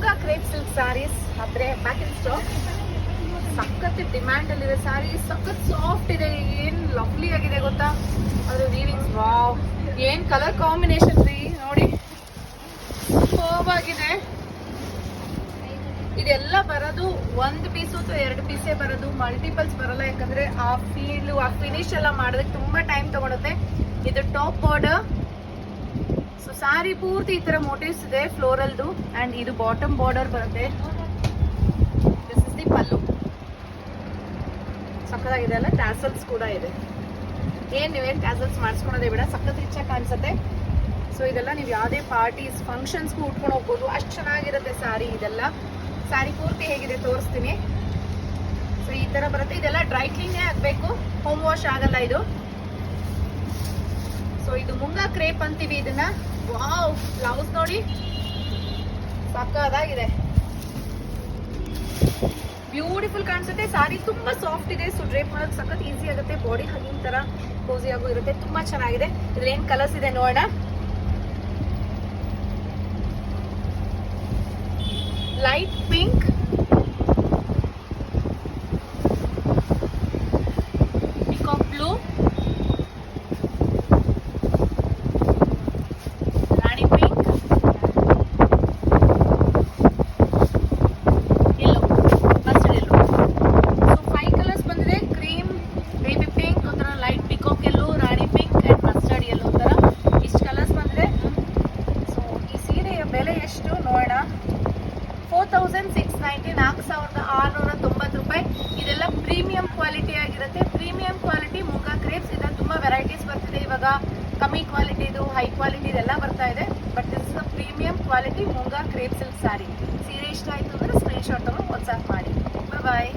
Crepe silk saris ಆದ್ರೆ back in stock ಸಖತ್ demand ಅಲ್ಲಿದೆ ಸ್ಯಾರಿ ಸಖತ್ ಸಾಫ್ಟ್ ಇದೆ, ಏನ್ ಲವ್ಲಿ ಆಗಿದೆ ಗೊತ್ತಾ? ಅದ್ರ ವೀವಿಂಗ್ಸ್ ವಾವ್ ಏನ್ ಕಲರ್ ಕಾಂಬಿನೇಷನ್ ರೀ? ನೋಡಿ. ಆಗಿದೆ. ಇದೆಲ್ಲ ಬರೋದು ಒಂದ್ ಪೀಸು ಅಥವಾ ಎರಡು ಪೀಸೇ ಬರೋದು? ಮಲ್ಟಿಪಲ್ಸ್ ಬರಲ್ಲ, ಯಾಕಂದ್ರೆ ಆ ಫೀಲು ಆ ಫಿನಿಶ್ ಎಲ್ಲ ಮಾಡೋದಕ್ಕೆ ತುಂಬಾ ಟೈಮ್ ತಗೊಳುತ್ತೆ. ಇದು ಟಾಪ್ ಬಾರ್ಡರ್ ಸೊ ಸಾರಿ ಪೂರ್ತಿ ಈ ತರ ಮೋಟಿವ್ಸ್ ಇದೆ ಫ್ಲೋರಲ್ದು ಅಂಡ್ ಇದು ಬಾಟಮ್ ಬಾರ್ಡರ್ ಬರುತ್ತೆ ದಿಸ್ ಇಸ್ ದಿ ಪಲ್ಲು ಸಕ್ಕದಾಗಿದೆ ಅಲ್ಲ ಟ್ಯಾಸಲ್ಸ್ ಕೂಡ ಇದೆ ಏನ್ ನೀವೇನು ಟ್ಯಾಸಲ್ಸ್ ಮಾಡಿಸ್ಕೊಳೋದೇ ಬೇಡ ಸಖತ್ ರಿಚ್ ಕಾಣಿಸುತ್ತೆ ಸೊ ಇದೆಲ್ಲ ನೀವು ಯಾವುದೇ ಪಾರ್ಟೀಸ್ ಫಂಕ್ಷನ್ಸ್ಗೂ ಉಟ್ಕೊಂಡು ಹೋಗ್ಬೋದು ಅಷ್ಟು ಚೆನ್ನಾಗಿರುತ್ತೆ ಸ್ಯಾರಿ ಇದೆಲ್ಲ ಸ್ಯಾರಿ ಪೂರ್ತಿ ಹೇಗಿದೆ ತೋರಿಸ್ತೀನಿ ಸೊ ಈ ತರ ಬರುತ್ತೆ ಇದೆಲ್ಲ ಡ್ರೈ ಕ್ಲೀನೇ ಆಗಬೇಕು ಹೋಮ್ ವಾಶ್ ಆಗಲ್ಲ ಇದು ಸೊ ಇದು ಮುಂಗಾ ಕ್ರೇಪ್ ಅಂತೀವಿ ಇದನ್ನ. ವಾವ್ ಬ್ಲೌಸ್ ನೋಡಿ. ಸಕ್ಕದಾಗಿದೆ ಬ್ಯೂಟಿಫುಲ್ ಕಾಣಿಸುತ್ತೆ. ಸಾರಿ ತುಂಬಾ ಸಾಫ್ಟ್ ಇದೆ. ಸೊ ಡ್ರೇಪ್ ಮಾಡೋದು ಸಖತ್ ಈಸಿ ಆಗುತ್ತೆ. ಬಾಡಿ ಹಗಿಂಗ್ ತರ ಕೋಸಿ ಆಗು ಇರುತ್ತೆ. ತುಂಬಾ ಚೆನ್ನಾಗಿದೆ. ಇದ್ರ ಏನ್ ಕಲರ್ಸ್ ಇದೆ ನೋಡೋಣ. Light pink peacock blue rani pink yellow mustard yellow so five colours ಬಂದಿದೆ ಕ್ರೀಮ್ ಬೇಬಿ ಪಿಂಕ್ ಒಂಥರ light peacock yellow rani pink and mustard yellow ಥರ ಇಷ್ಟು ಕಲರ್ಸ್ ಬಂದಿದೆ ಸೊ ಈ ಸೀರೆಯ ಬೆಲೆ ಎಷ್ಟು ನೋಡೋಣ ಫೋರ್ ತೌಸಂಡ್ ಸಿಕ್ಸ್ ನೈಂಟಿ ನಾಲ್ಕು ಸಾವಿರದ ಆರುನೂರ ತೊಂಬತ್ತು ರೂಪಾಯಿ. ಇದೆಲ್ಲ ಪ್ರೀಮಿಯಂ ಕ್ವಾಲಿಟಿ ಆಗಿರುತ್ತೆ. ಪ್ರೀಮಿಯಂ ಕ್ವಾಲಿಟಿ ಮುಖ ಕ್ರೇಪ್ಸ್ ಇದನ್ನ ತುಂಬ ವೆರೈಟೀಸ್ ಬರ್ತಿದೆ. ಇವಾಗ ಕಮ್ಮಿ ಕ್ವಾಲಿಟಿದು ಹೈ ಕ್ವಾಲಿಟಿ ಇದೆಲ್ಲ ಬರ್ತಾ ಇದೆ. But this is premium quality moonga crepe silk sari ಸೀರೆ. ಇಷ್ಟ ಆಯಿತು ಅಂದರೆ ಸ್ಕ್ರೀನ್ಶಾಟ್ ತಗೊಂಡು ವಾಟ್ಸ್ಆಪ್ ಮಾಡಿ. ಬಾಯ್